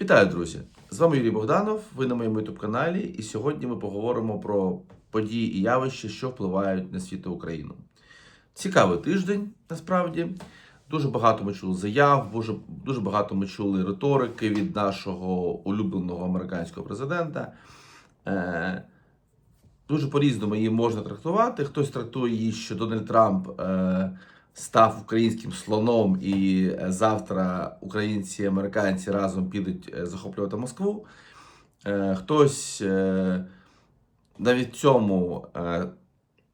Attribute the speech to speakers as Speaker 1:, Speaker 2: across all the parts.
Speaker 1: Вітаю, друзі! З вами Юрій Богданов. Ви на моєму youtube каналі, і сьогодні ми поговоримо про події і явища, що впливають на світ та Україну. Цікавий тиждень, насправді. Дуже багато ми чули заяв, дуже, дуже багато ми чули риторики від нашого улюбленого американського президента. Е, дуже по-різному її можна трактувати. Хтось трактує її, що Дональд Трамп е, став українським слоном, і е, завтра українці і американці разом підуть е, захоплювати Москву. Е, хтось навіть цьому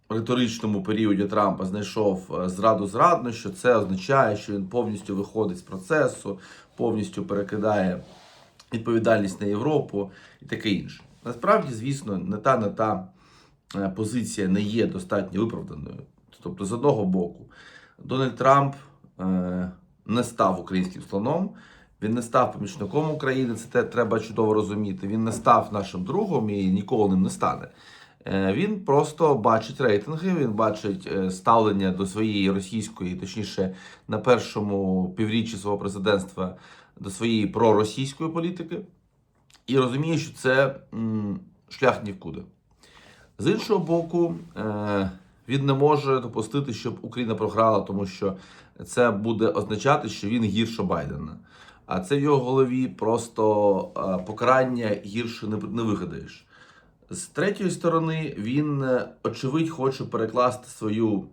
Speaker 1: риторичному періоді Трампа знайшов зраду зрадно, що це означає, що він повністю виходить з процесу, повністю перекидає відповідальність на Європу і таке інше. Насправді, звісно, не та не та позиція не є достатньо виправданою. Тобто, з одного боку, Дональд Трамп е, не став українським слоном, він не став помічником України, це те треба чудово розуміти. Він не став нашим другом і ніколи ним не стане. Е, Він просто бачить рейтинги, він бачить е, ставлення до своєї російської, точніше, на першому півріччі свого президентства до своєї проросійської політики, і розуміє, що це шлях нікуди. З іншого боку, він не може допустити, щоб Україна програла, тому що це буде означати, що він гірше Байдена. А це в його голові просто е, покарання гірше не, вигадаєш. З третьої сторони, він, е, очевидь, хоче перекласти свою,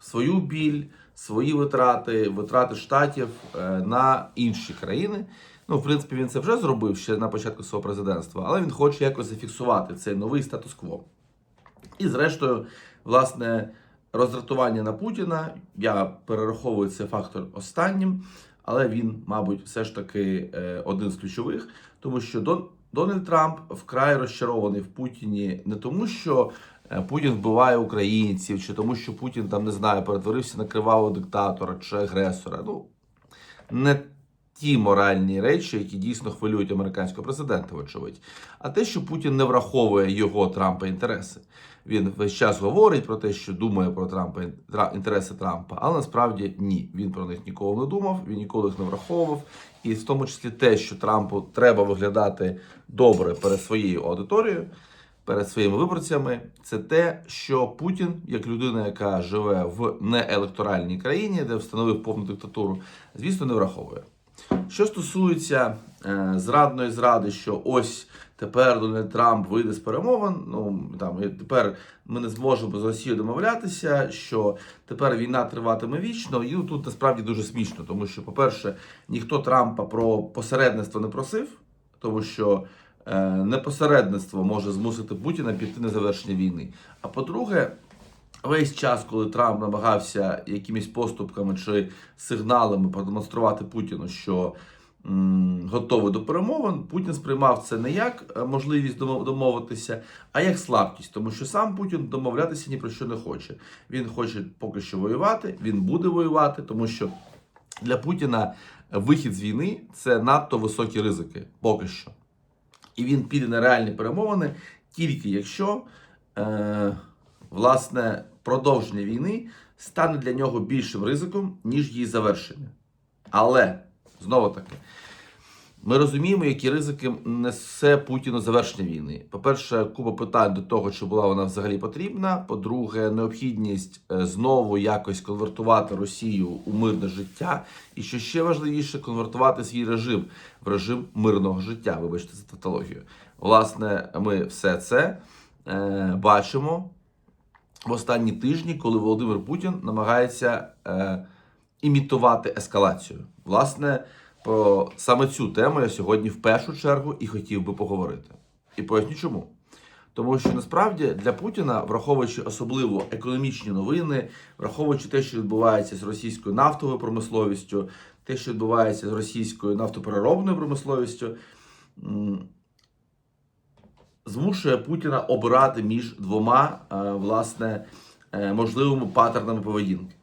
Speaker 1: свою біль, свої витрати, витрати штатів е, на інші країни. Ну, в принципі, він це вже зробив ще на початку свого президентства, але він хоче якось зафіксувати цей новий статус-кво. І, зрештою, власне, роздратування на Путіна. Я перераховую цей фактор останнім, але він, мабуть, все ж таки е, один з ключових, тому що Дон, Дональд Трамп вкрай розчарований в Путіні не тому, що е, Путін вбиває українців, чи тому, що Путін там не знаю, перетворився на кривавого диктатора чи агресора. Ну не ті моральні речі, які дійсно хвилюють американського президента, вочевидь, а те, що Путін не враховує його Трампа інтереси. Він весь час говорить про те, що думає про Трампа інтереси Трампа, але насправді ні. Він про них ніколи не думав, він ніколи їх не враховував. І в тому числі те, що Трампу треба виглядати добре перед своєю аудиторією, перед своїми виборцями, це те, що Путін, як людина, яка живе в неелекторальній країні, де встановив повну диктатуру, звісно, не враховує. Що стосується е, зрадної зради, що ось тепер Дональд Трамп вийде з перемовин, ну там і тепер ми не зможемо з Росією домовлятися, що тепер війна триватиме вічно. І тут насправді дуже смішно, тому що, по-перше, ніхто Трампа про посередництво не просив, тому що е, непосередництво може змусити Путіна піти на завершення війни. А по-друге, Весь час, коли Трамп намагався якимись поступками чи сигналами продемонструвати Путіну, що готовий до перемовин, Путін сприймав це не як е, можливість домовитися, а як слабкість, тому що сам Путін домовлятися ні про що не хоче. Він хоче поки що воювати, він буде воювати, тому що для Путіна вихід з війни це надто високі ризики, поки що. І він піде на реальні перемовини тільки якщо. Е, власне, продовження війни стане для нього більшим ризиком, ніж її завершення. Але, знову таки, ми розуміємо, які ризики несе Путіну завершення війни. По-перше, купа питань до того, чи була вона взагалі потрібна. По-друге, необхідність е, знову якось конвертувати Росію у мирне життя. І що ще важливіше, конвертувати свій режим в режим мирного життя. Вибачте за тавтологію. Власне, ми все це е, бачимо в останні тижні, коли Володимир Путін намагається е, імітувати ескалацію. Власне, про саме цю тему я сьогодні в першу чергу і хотів би поговорити. І поясню чому. Тому що насправді для Путіна, враховуючи особливо економічні новини, враховуючи те, що відбувається з російською нафтовою промисловістю, те, що відбувається з російською нафтопереробною промисловістю, змушує Путіна обирати між двома е, власне е, можливими паттернами поведінки.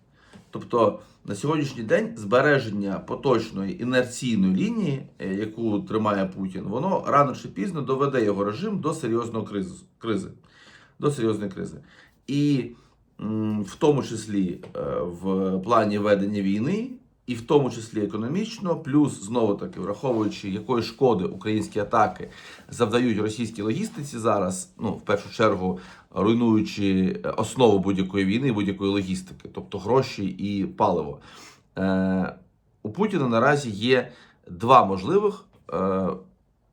Speaker 1: Тобто на сьогоднішній день збереження поточної інерційної лінії, е, яку тримає Путін, воно рано чи пізно доведе його режим до серйозної кризи, кризи до серйозної кризи. І в тому числі е, в плані ведення війни і в тому числі економічно, плюс знову таки враховуючи, якої шкоди українські атаки завдають російській логістиці зараз, ну в першу чергу руйнуючи основу будь-якої війни, будь-якої логістики, тобто гроші і паливо. Е, у Путіна наразі є два можливих е,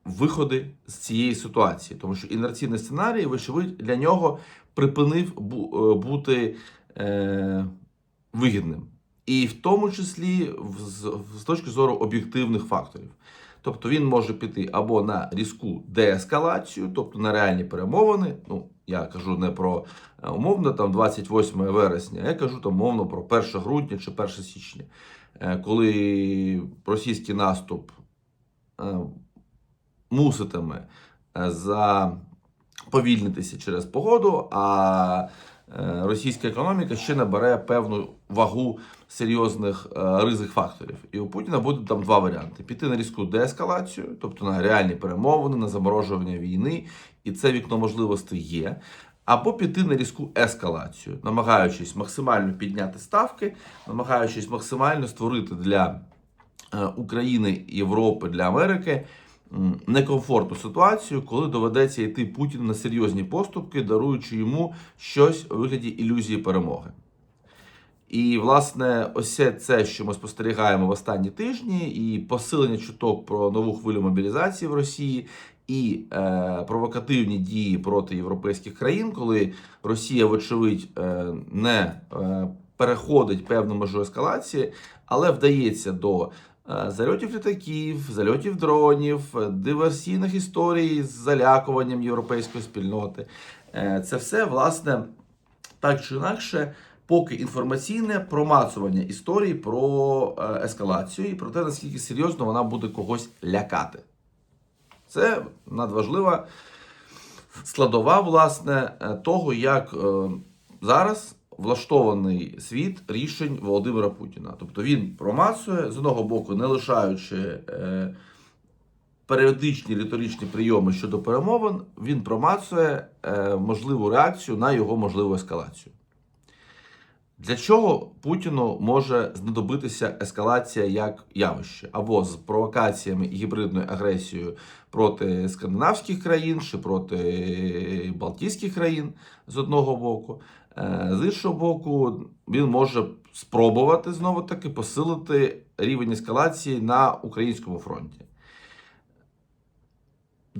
Speaker 1: виходи з цієї ситуації, тому що інерційний сценарій, вочевидь, для нього припинив бу- е, бути е, вигідним. І в тому числі з, з точки зору об'єктивних факторів. Тобто він може піти або на різку деескалацію, тобто на реальні перемовини. Ну, я кажу не про е, умовно там 28 вересня, я кажу там умовно про 1 грудня чи 1 січня, е, коли російський наступ е, муситиме заповільнитися через погоду, а російська економіка ще набере певну вагу серйозних е, ризик факторів. І у Путіна буде там два варіанти: піти на різку деескалацію, тобто на реальні перемовини, на заморожування війни, і це вікно можливостей є. Або піти на різку ескалацію, намагаючись максимально підняти ставки, намагаючись максимально створити для е, України, Європи, для Америки некомфортну ситуацію, коли доведеться йти Путіну на серйозні поступки, даруючи йому щось у вигляді ілюзії перемоги. І, власне, ось це, що ми спостерігаємо в останні тижні, і посилення чуток про нову хвилю мобілізації в Росії, і е, провокативні дії проти європейських країн, коли Росія, вочевидь, е, не е, переходить певну межу ескалації, але вдається до е, зальотів літаків, зальотів дронів, диверсійних історій з залякуванням європейської спільноти. Е, це все, власне, так чи інакше, поки інформаційне промацування історії про е, ескалацію і про те, наскільки серйозно вона буде когось лякати. Це надважлива складова, власне, е, того, як е, зараз влаштований світ рішень Володимира Путіна. Тобто він промацує з одного боку, не лишаючи е, періодичні риторичні прийоми щодо перемовин, він промацує е, можливу реакцію на його можливу ескалацію. Для чого Путіну може знадобитися ескалація як явище або з провокаціями і гібридною агресією проти скандинавських країн чи проти Балтійських країн з одного боку, Е, з іншого боку, він може спробувати знову таки посилити рівень ескалації на українському фронті.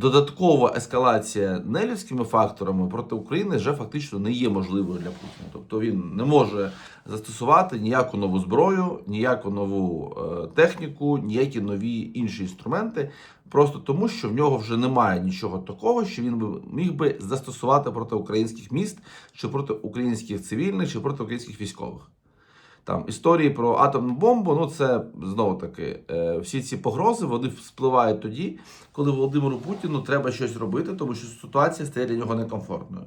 Speaker 1: Додаткова ескалація нелюдськими факторами проти України вже фактично не є можливою для Путіна. Тобто він не може застосувати ніяку нову зброю, ніяку нову е, техніку, ніякі нові інші інструменти, просто тому, що в нього вже немає нічого такого, що він би міг би застосувати проти українських міст, чи проти українських цивільних, чи проти українських військових. Там історії про атомну бомбу, ну це знову таки е, всі ці погрози вони вспливають тоді, коли Володимиру Путіну треба щось робити, тому що ситуація стає для нього некомфортною.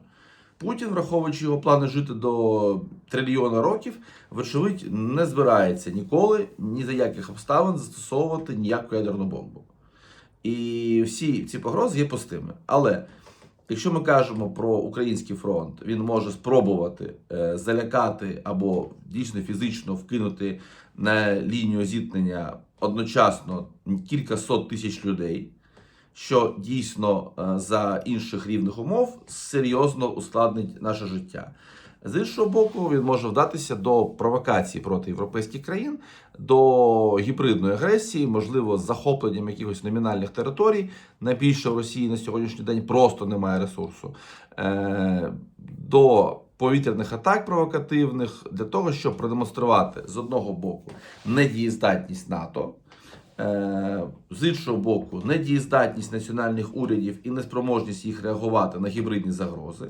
Speaker 1: Путін, враховуючи його плани жити до трильйона років, вочевидь, не збирається ніколи ні за яких обставин застосовувати ніяку ядерну бомбу. І всі ці погрози є пустими. Але якщо ми кажемо про український фронт, він може спробувати е, залякати або дійсно фізично вкинути на лінію зіткнення одночасно кілька сот тисяч людей, що дійсно е, за інших рівних умов серйозно ускладнить наше життя. З іншого боку, він може вдатися до провокацій проти європейських країн, до гібридної агресії, можливо, з захопленням якихось номінальних територій. Найбільше в Росії на сьогоднішній день просто немає ресурсу. Е, до повітряних атак провокативних для того, щоб продемонструвати з одного боку недієздатність НАТО. Е, З іншого боку, недієздатність національних урядів і неспроможність їх реагувати на гібридні загрози,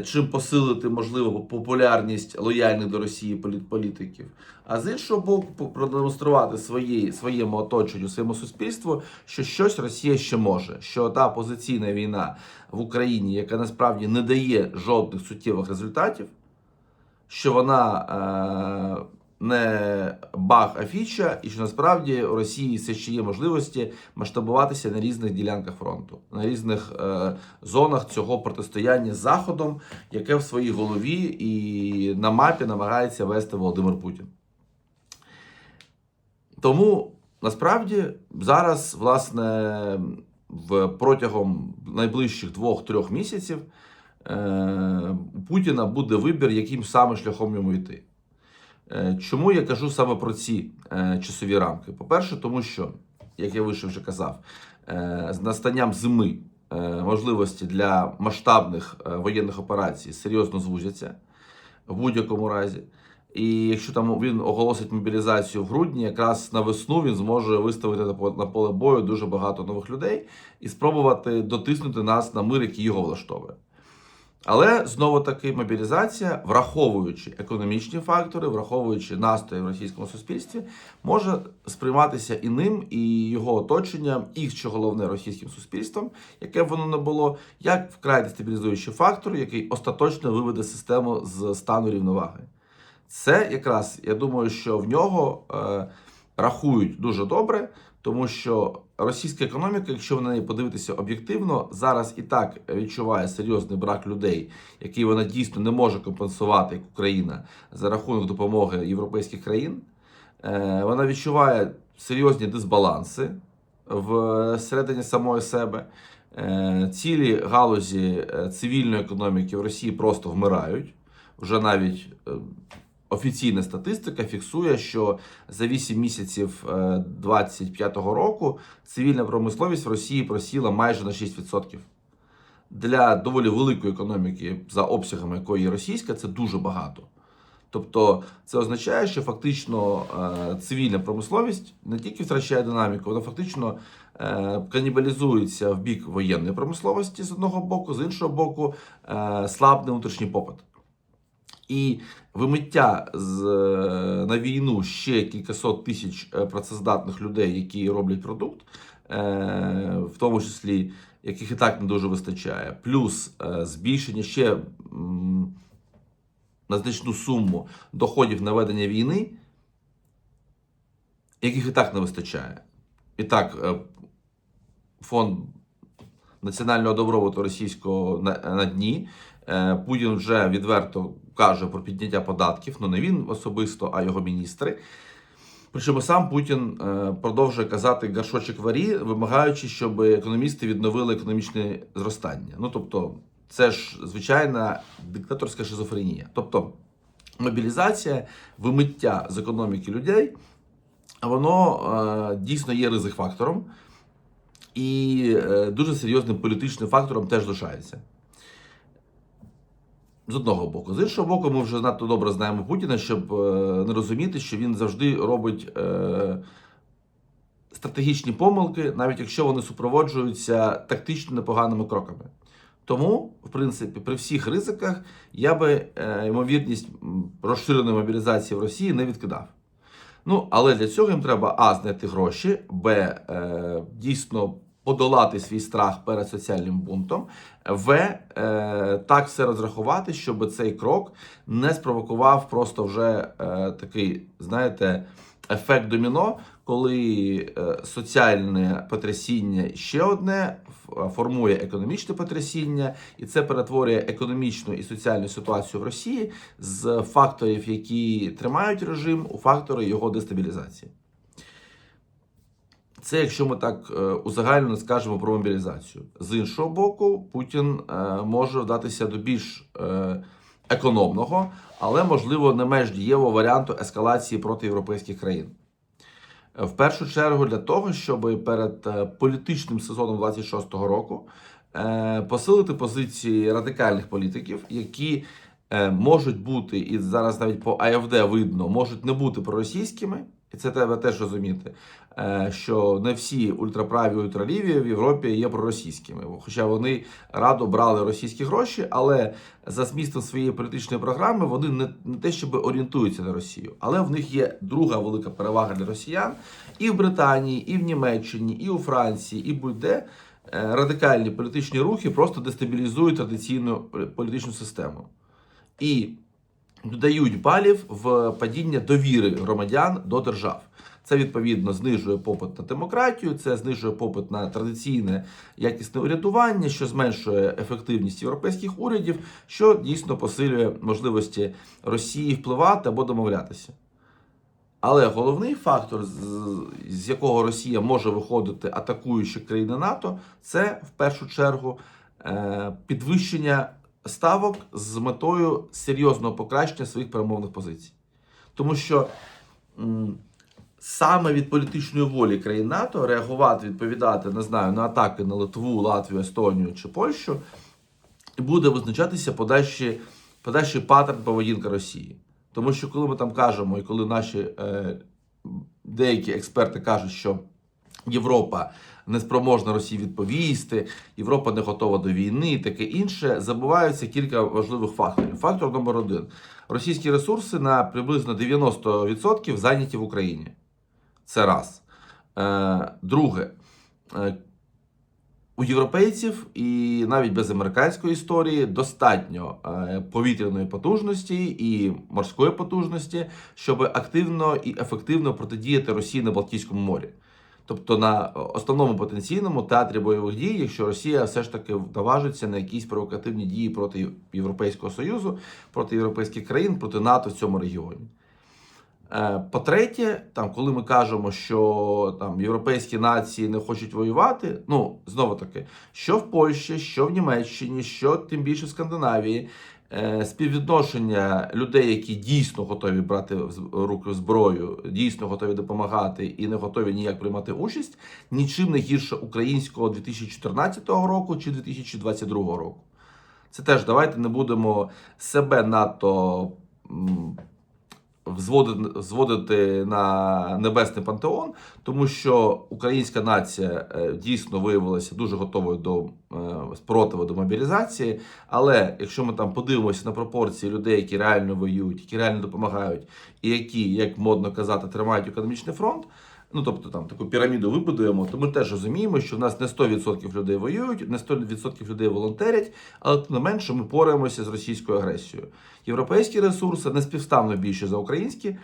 Speaker 1: чим посилити можливо популярність лояльних до Росії політполітиків. А з іншого боку, продемонструвати свої, своєму оточенню, своєму суспільству, що щось Росія ще може, що та позиційна війна в Україні, яка насправді не дає жодних суттєвих результатів, що вона е, не баг, а фіча, і що насправді у Росії все ще є можливості масштабуватися на різних ділянках фронту, на різних е, зонах цього протистояння з Заходом, яке в своїй голові і на мапі намагається вести Володимир Путін. Тому насправді зараз, власне, в протягом найближчих двох-трьох місяців е, у Путіна буде вибір, яким саме шляхом йому йти. Е, Чому я кажу саме про ці е, часові рамки? По-перше, тому що, як я вище вже казав, е, з настанням зими можливості для масштабних воєнних операцій серйозно звузяться в будь-якому разі. І якщо там він оголосить мобілізацію в грудні, якраз на весну він зможе виставити на поле бою дуже багато нових людей і спробувати дотиснути нас на мир, який його влаштовує. Але знову таки мобілізація, враховуючи економічні фактори, враховуючи настрої в російському суспільстві, може сприйматися і ним, і його оточенням, і що головне російським суспільством, яке б воно не було, як вкрай дестабілізуючий фактор, який остаточно виведе систему з стану рівноваги. Це якраз я думаю, що в нього е, рахують дуже добре, тому що російська економіка, якщо на неї подивитися об'єктивно, зараз і так відчуває серйозний брак людей, який вона дійсно не може компенсувати як Україна за рахунок допомоги європейських країн. Е, вона відчуває серйозні дисбаланси в середині самої себе. Е, цілі галузі е, цивільної економіки в Росії просто вмирають. Вже навіть офіційна статистика фіксує, що за 8 місяців 2025 року цивільна промисловість в Росії просіла майже на 6%. Для доволі великої економіки, за обсягами якої є російська, це дуже багато. Тобто це означає, що фактично е, цивільна промисловість не тільки втрачає динаміку, вона фактично е, канібалізується в бік воєнної промисловості з одного боку, з іншого боку, е, слабне внутрішній попит. І вимиття з, е, на війну ще кількасот тисяч е, працездатних людей, які роблять продукт, е, в тому числі яких і так не дуже вистачає, плюс збільшення ще на значну суму доходів на ведення війни, яких і так не вистачає. І так, фонд національного добробуту російського на, на дні. Путін вже відверто каже про підняття податків, ну не він особисто, а його міністри. Причому сам Путін е, продовжує казати гаршочок варі, вимагаючи, щоб економісти відновили економічне зростання. Ну тобто, це ж звичайна диктаторська шизофренія. Тобто мобілізація, вимиття з економіки людей, воно е, дійсно є ризик фактором і е, дуже серйозним політичним фактором теж лишається. З одного боку. З іншого боку, ми вже надто добре знаємо Путіна, щоб е, не розуміти, що він завжди робить е, стратегічні помилки, навіть якщо вони супроводжуються тактично непоганими кроками. Тому, в принципі, при всіх ризиках я би е, ймовірність розширеної мобілізації в Росії не відкидав. Ну, але для цього їм треба А знайти гроші, Б е, дійсно подолати свій страх перед соціальним бунтом, В е, так все розрахувати, щоб цей крок не спровокував просто вже е, такий, знаєте, ефект доміно, коли е, соціальне потрясіння ще одне формує економічне потрясіння, і це перетворює економічну і соціальну ситуацію в Росії з факторів, які тримають режим, у фактори його дестабілізації. Це якщо ми так е, узагальнено скажемо про мобілізацію. З іншого боку, Путін е, може вдатися до більш е, економного, але можливо не менш дієвого варіанту ескалації проти європейських країн. В першу чергу для того, щоб перед політичним сезоном 26-го року посилити позиції радикальних політиків, які можуть бути, і зараз навіть по АФД видно, можуть не бути проросійськими, і це треба теж розуміти, що не всі ультраправі ультраліві в Європі є проросійськими, хоча вони радо брали російські гроші, але за змістом своєї політичної програми вони не, не те, щоб орієнтуються на Росію, але в них є друга велика перевага для росіян і в Британії, і в Німеччині, і у Франції, і будь-де. е, Радикальні політичні рухи просто дестабілізують традиційну політичну систему і додають балів в падіння довіри громадян до держав. Це відповідно знижує попит на демократію, це знижує попит на традиційне якісне урядування, що зменшує ефективність європейських урядів, що дійсно посилює можливості Росії впливати або домовлятися. Але головний фактор, з, якого Росія може виходити, атакуючи країни НАТО, це в першу чергу е, підвищення ставок з метою серйозного покращення своїх перемовних позицій. Тому що м, саме від політичної волі країн НАТО реагувати, відповідати, не знаю, на атаки на Литву, Латвію, Естонію чи Польщу, буде визначатися подальший, подальший паттерн поведінки Росії. Тому що коли ми там кажемо, і коли наші е, деякі експерти кажуть, що Європа не спроможна Росії відповісти, Європа не готова до війни і таке інше, забуваються кілька важливих факторів. Фактор номер один: російські ресурси на приблизно 90% зайняті в Україні. Це раз. Е, друге, е, у європейців і навіть без американської історії достатньо е, повітряної потужності і морської потужності, щоб активно і ефективно протидіяти Росії на Балтійському морі. Тобто на основному потенційному театрі бойових дій, якщо Росія все ж таки наважиться на якісь провокативні дії проти Європейського Союзу, проти європейських країн, проти НАТО в цьому регіоні. Е, По-третє, там, коли ми кажемо, що там європейські нації не хочуть воювати, ну знову таки, що в Польщі, що в Німеччині, що тим більше в Скандинавії, співвідношення людей, які дійсно готові брати в руки зброю, дійсно готові допомагати і не готові ніяк приймати участь, нічим не гірше українського 2014 року чи 2022 року. Це теж давайте не будемо себе надто. Взводити, зводити на небесний пантеон, тому що українська нація е, дійсно виявилася дуже готовою до е, спротиву до мобілізації. Але якщо ми там подивимося на пропорції людей, які реально воюють, які реально допомагають, і які, як модно казати, тримають економічний фронт. Ну, тобто там таку піраміду вибудуємо, то ми теж розуміємо, що в нас не 100% людей воюють, не 100% людей волонтерять, але тим не менше ми пораємося з російською агресією. Європейські ресурси не співставно більше за українські,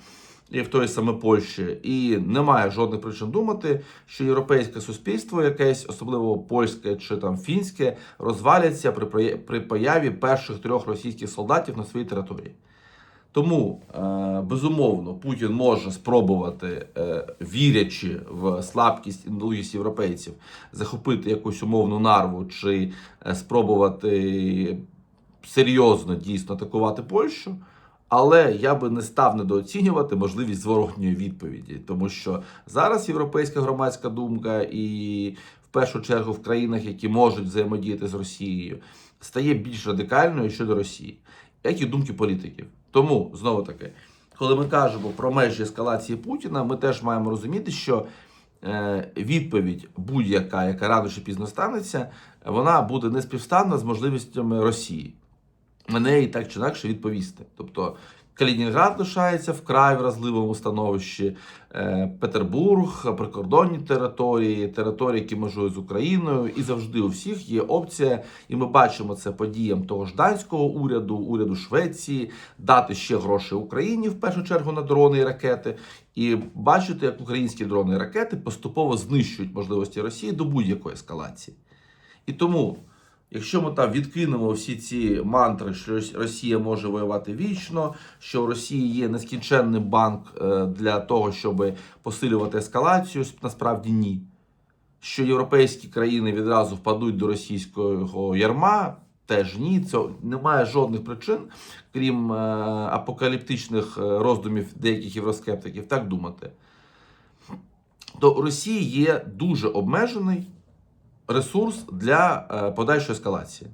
Speaker 1: і в той саме Польщі, і немає жодних причин думати, що європейське суспільство, якесь, особливо польське чи там фінське, розваляться при, при появі перших трьох російських солдатів на своїй території. Тому, е, безумовно, Путін може спробувати, е, вірячи в слабкість і недолугість європейців, захопити якусь умовну нарву чи е, спробувати серйозно дійсно атакувати Польщу. Але я би не став недооцінювати можливість зворотньої відповіді, тому що зараз європейська громадська думка, і в першу чергу в країнах, які можуть взаємодіяти з Росією, стає більш радикальною щодо Росії, як і думки політиків. Тому знову таки, коли ми кажемо про межі ескалації Путіна, ми теж маємо розуміти, що е, відповідь будь-яка, яка рано чи пізно станеться, вона буде неспівставна з можливістями Росії Мене неї так чи інакше відповісти. Тобто Калінінград лишається вкрай вразливому становищі, е, Петербург, прикордонні території, території, які межують з Україною, і завжди у всіх є опція, і ми бачимо це подіям того ж данського уряду, уряду Швеції, дати ще гроші Україні в першу чергу на дрони і ракети, і бачити, як українські дрони і ракети поступово знищують можливості Росії до будь-якої ескалації. І тому. Якщо ми там відкинемо всі ці мантри, що Росія може воювати вічно, що у Росії є нескінченний банк е, для того, щоб посилювати ескалацію, насправді ні. Що європейські країни відразу впадуть до російського ярма, теж ні. Це немає жодних причин, крім е, апокаліптичних е, роздумів деяких євроскептиків, так думати. То у Росії є дуже обмежений ресурс для е, подальшої ескалації.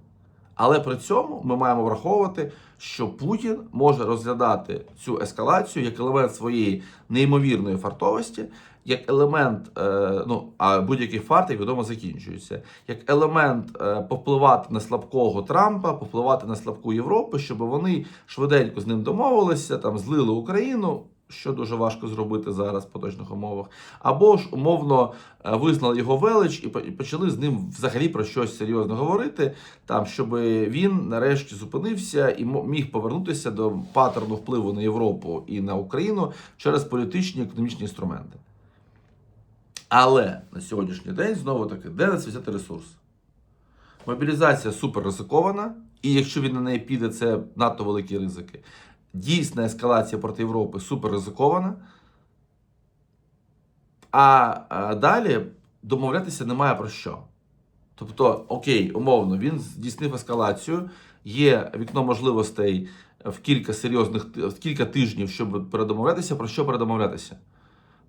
Speaker 1: Але при цьому ми маємо враховувати, що Путін може розглядати цю ескалацію як елемент своєї неймовірної фартовості, як елемент, е, ну а будь-який фарт, як відомо, закінчується, як елемент е, повпливати на слабкого Трампа, повпливати на слабку Європу, щоб вони швиденько з ним домовилися, там злили Україну. Що дуже важко зробити зараз в поточних умовах, або ж умовно е, визнали його велич і почали з ним взагалі про щось серйозно говорити, там щоб він нарешті зупинився і міг повернутися до паттерну впливу на Європу і на Україну через політичні економічні інструменти. Але на сьогоднішній день знову таки, де на це взяти ресурс? Мобілізація супер ризикована, і якщо він на неї піде, це надто великі ризики. Дійсна ескалація проти Європи супер ризикована. А, а далі домовлятися немає про що. Тобто, окей, умовно, він здійснив ескалацію, є вікно можливостей в кілька серйозних в кілька тижнів, щоб передомовлятися. Про що передомовлятися?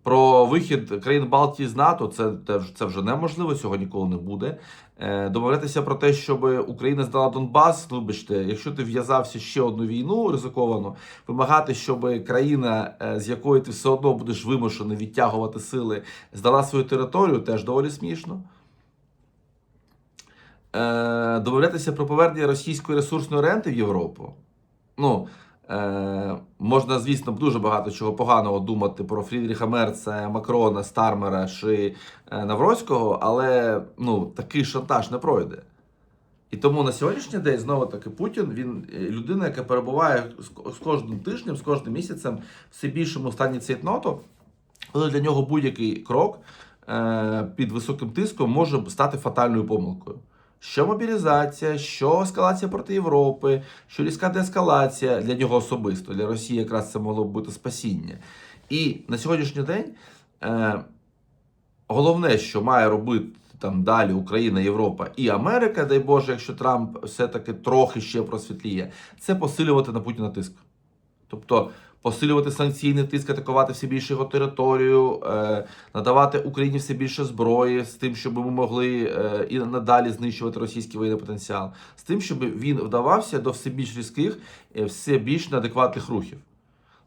Speaker 1: Про вихід країн Балтії з НАТО це, це вже неможливо, цього ніколи не буде. Е, Домовлятися про те, щоб Україна здала Донбас. Вибачте, якщо ти в'язався ще одну війну ризиковану, вимагати, щоб країна, е, з якої ти все одно будеш вимушений відтягувати сили, здала свою територію, теж доволі смішно. Е, Домовлятися про повернення російської ресурсної ренти в Європу. Ну, е, можна, звісно, дуже багато чого поганого думати про Фрідріха Мерца, Макрона, Стармера чи е, Навроцького, але ну, такий шантаж не пройде. І тому на сьогоднішній день знову таки Путін він е, людина, яка перебуває з кожним тижнем, з кожним місяцем все більшому стані цейтноту, коли для нього будь-який крок е, під високим тиском може стати фатальною помилкою. Що мобілізація, що ескалація проти Європи, що різка деескалація для нього особисто, для Росії якраз це могло б бути спасіння. І на сьогоднішній день е, головне, що має робити там далі Україна, Європа і Америка, дай Боже, якщо Трамп все-таки трохи ще просвітліє, це посилювати на Путіна тиск. Тобто посилювати санкційний тиск, атакувати все більше його територію, е, надавати Україні все більше зброї з тим, щоб ми могли е, і надалі знищувати російський воєнний потенціал, з тим, щоб він вдавався до все більш різких, е, все більш неадекватних рухів.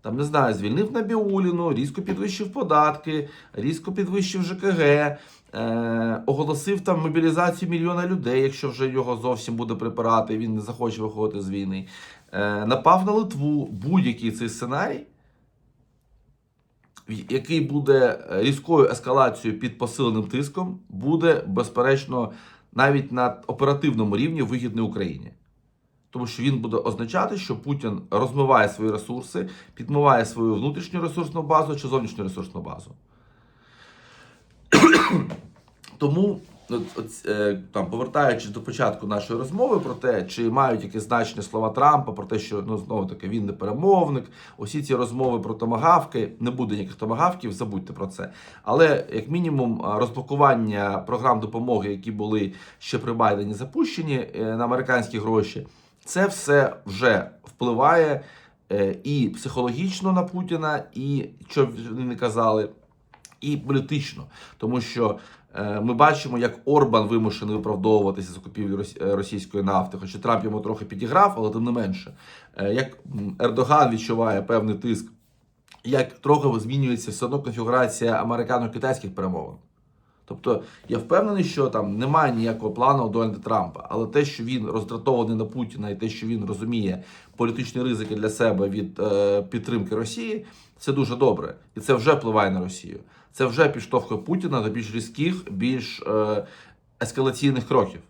Speaker 1: Там не знаю, звільнив Набіуліну, різко підвищив податки, різко підвищив ЖКГ, е, оголосив там мобілізацію мільйона людей, якщо вже його зовсім буде припирати, він не захоче виходити з війни. Е, напав на Литву будь-який цей сценарій, який буде е, різкою ескалацією під посиленим тиском, буде безперечно навіть на оперативному рівні вигідний Україні. Тому що він буде означати, що Путін розмиває свої ресурси, підмиває свою внутрішню ресурсну базу чи зовнішню ресурсну базу. Тому, там, повертаючись до початку нашої розмови про те, чи мають якесь значення слова Трампа, про те, що ну, знову таки він не перемовник, усі ці розмови про томагавки, не буде ніяких томагавків, забудьте про це. Але, як мінімум, розблокування програм допомоги, які були ще при Байдені запущені е, на американські гроші, це все вже впливає е, і психологічно на Путіна, і що вони не казали, і політично, тому що е, ми бачимо, як Орбан вимушений виправдовуватися за купівлю е, російської нафти, хоча Трамп йому трохи підіграв, але тим не менше, Е, як Ердоган відчуває певний тиск, як трохи змінюється все одно конфігурація американо-китайських перемовин. Тобто я впевнений, що там немає ніякого плану Дональда Трампа, але те, що він роздратований на Путіна, і те, що він розуміє політичні ризики для себе від е, підтримки Росії, це дуже добре, і це вже впливає на Росію. Це вже підштовхує Путіна до більш різких, більш е, ескалаційних кроків.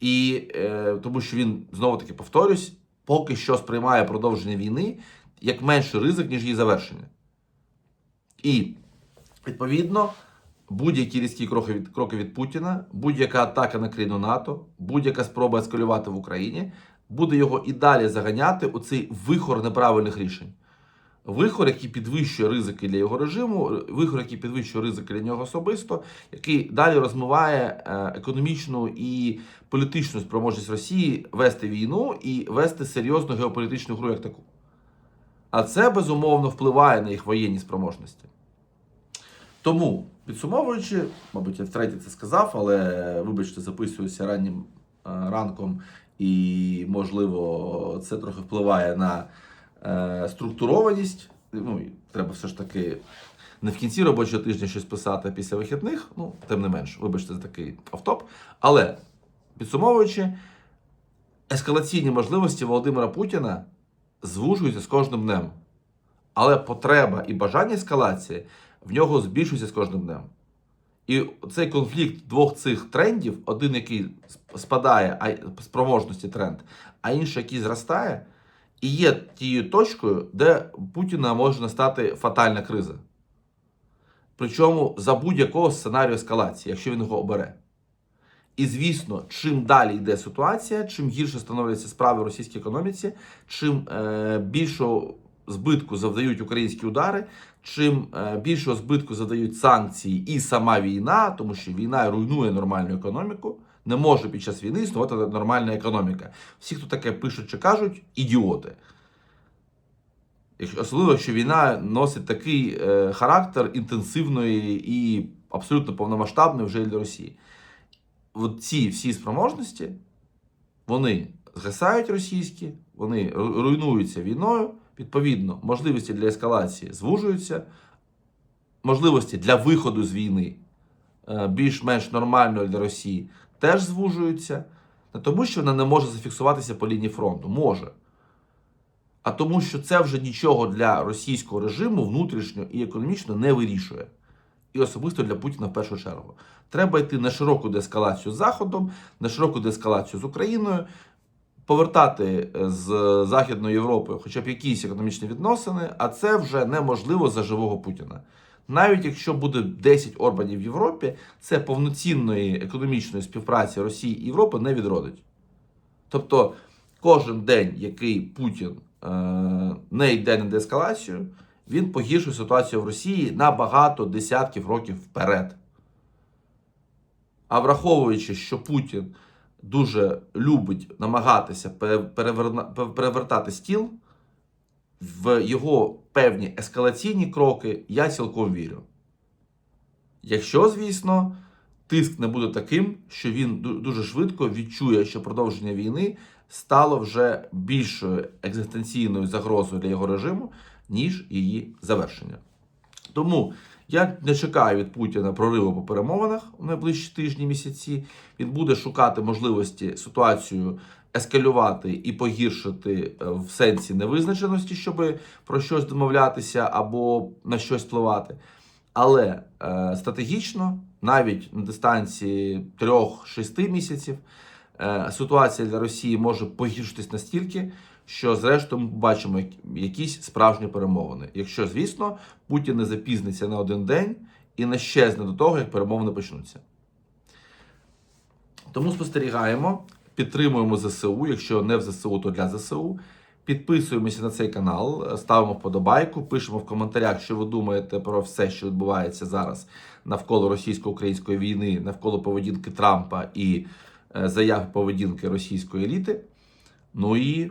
Speaker 1: І е, тому що він знову таки повторюсь, поки що сприймає продовження війни як менший ризик, ніж її завершення. І Відповідно, будь-які різкі кроки від, кроки від Путіна, будь-яка атака на країну НАТО, будь-яка спроба ескалювати в Україні буде його і далі заганяти у цей вихор неправильних рішень. Вихор, який підвищує ризики для його режиму, вихор, який підвищує ризики для нього особисто, який далі розмиває е, економічну і політичну спроможність Росії вести війну і вести серйозну геополітичну гру як таку. А це безумовно впливає на їх воєнні спроможності. Тому, підсумовуючи, мабуть, я втретє це сказав, але вибачте, записуюся раннім е, ранком, і, можливо, це трохи впливає на е, структурованість. Ну, треба все ж таки не в кінці робочого тижня щось писати після вихідних, ну, тим не менш, вибачте за такий автоп. Але підсумовуючи, ескалаційні можливості Володимира Путіна звужуються з кожним днем. Але потреба і бажання ескалації в нього збільшується з кожним днем. І цей конфлікт двох цих трендів, один, який спадає, а спроможності тренд, а інший, який зростає, і є тією точкою, де Путіна може настати фатальна криза. Причому за будь-якого сценарію ескалації, якщо він його обере. І звісно, чим далі йде ситуація, чим гірше становляться справи в російській економіці, чим е, більшу збитку завдають українські удари, чим е, більшого збитку завдають санкції і сама війна, тому що війна руйнує нормальну економіку. Не може під час війни існувати нормальна економіка. Всі, хто таке пишуть чи кажуть, ідіоти. Особливо, якщо війна носить такий е, характер інтенсивної і абсолютно повномасштабної вже для Росії. От ці всі спроможності, вони згасають російські, вони руйнуються війною. Відповідно, можливості для ескалації звужуються, можливості для виходу з війни е, більш-менш нормальної для Росії теж звужуються. Не тому, що вона не може зафіксуватися по лінії фронту, може. А тому, що це вже нічого для російського режиму внутрішньо і економічно не вирішує. І особисто для Путіна в першу чергу. Треба йти на широку деескалацію з Заходом, на широку деескалацію з Україною, повертати е, з Західної Європи хоча б якісь економічні відносини, а це вже неможливо за живого Путіна. Навіть якщо буде 10 Орбанів в Європі, це повноцінної економічної співпраці Росії і Європи не відродить. Тобто кожен день, який Путін е, не йде на деескалацію, він погіршує ситуацію в Росії на багато десятків років вперед. А враховуючи, що Путін дуже любить намагатися пере- перевертати стіл, в його певні ескалаційні кроки я цілком вірю. Якщо, звісно, тиск не буде таким, що він дуже швидко відчує, що продовження війни стало вже більшою екзистенційною загрозою для його режиму, ніж її завершення. Тому я не чекаю від Путіна прориву по перемовинах в найближчі тижні місяці. Він буде шукати можливості ситуацію ескалювати і погіршити е, в сенсі невизначеності, щоб про щось домовлятися або на щось впливати. Але е, стратегічно, навіть на дистанції 3-6 місяців, е, ситуація для Росії може погіршитись настільки, що зрештою ми побачимо якісь справжні перемовини. Якщо, звісно, Путін не запізниться на один день і не щезне до того, як перемовини почнуться. Тому спостерігаємо, підтримуємо ЗСУ. Якщо не в ЗСУ, то для ЗСУ. Підписуємося на цей канал, ставимо вподобайку, пишемо в коментарях, що ви думаєте про все, що відбувається зараз навколо російсько-української війни, навколо поведінки Трампа і е, заяв поведінки російської еліти. Ну і